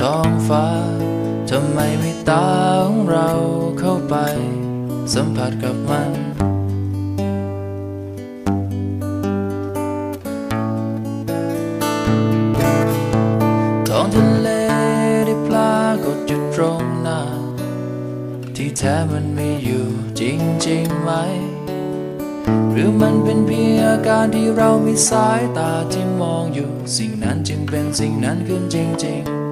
ท้องฟ้าทำไมไม่ตาของเราเข้าไป สัมผัสกับมันท้องทะเลได้ปรากฏอยู่ตรงหน้า ที่แท้มันมีอยู่จริงๆไหม หรือมันเป็นเพียงอาการที่เรามีสายตาที่มองอยู่ สิ่งนั้นจึงเป็นสิ่งนั้นขึ้นจริง ๆ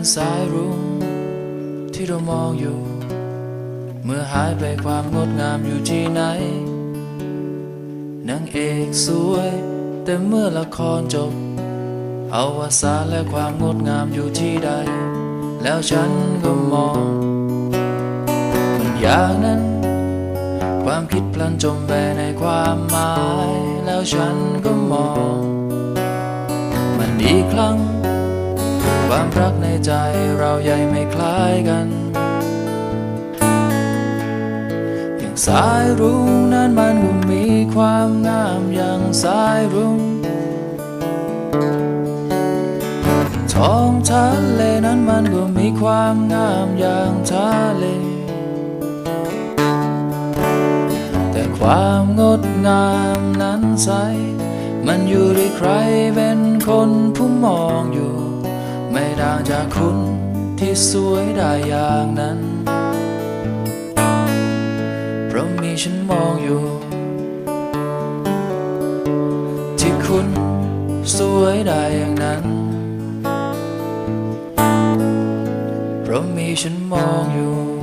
อนสายรุ้งที่เรามองอยู่ เมื่อหายไปความงดงามอยู่ที่ไหนนางเอกสวย แต่เมื่อละครจบเอาวสานและความงดงามอยู่ที่ใด แล้วฉันก็มองมันอย่างนั้น ความคิดพลันจมไปในความหมาย แล้วฉันก็มอง ใจเราใหญ่ไม่คล้ายกัน อย่างสายรุ้งนั้นมันก็มีความงามอย่างสายรุ้งท้องทะเลนั้นมันก็มีความงามอย่างทะเล แต่ความงดงามนั้นใส มันอยู่ที่ใครเป็นคนผู้มองอยู่ ไม่ต่างจากคุณที่สวยได้อย่างนั้น เพราะมีฉันมองอยู่ ที่คุณสวยได้อย่างนั้น เพราะมีฉันมองอยู่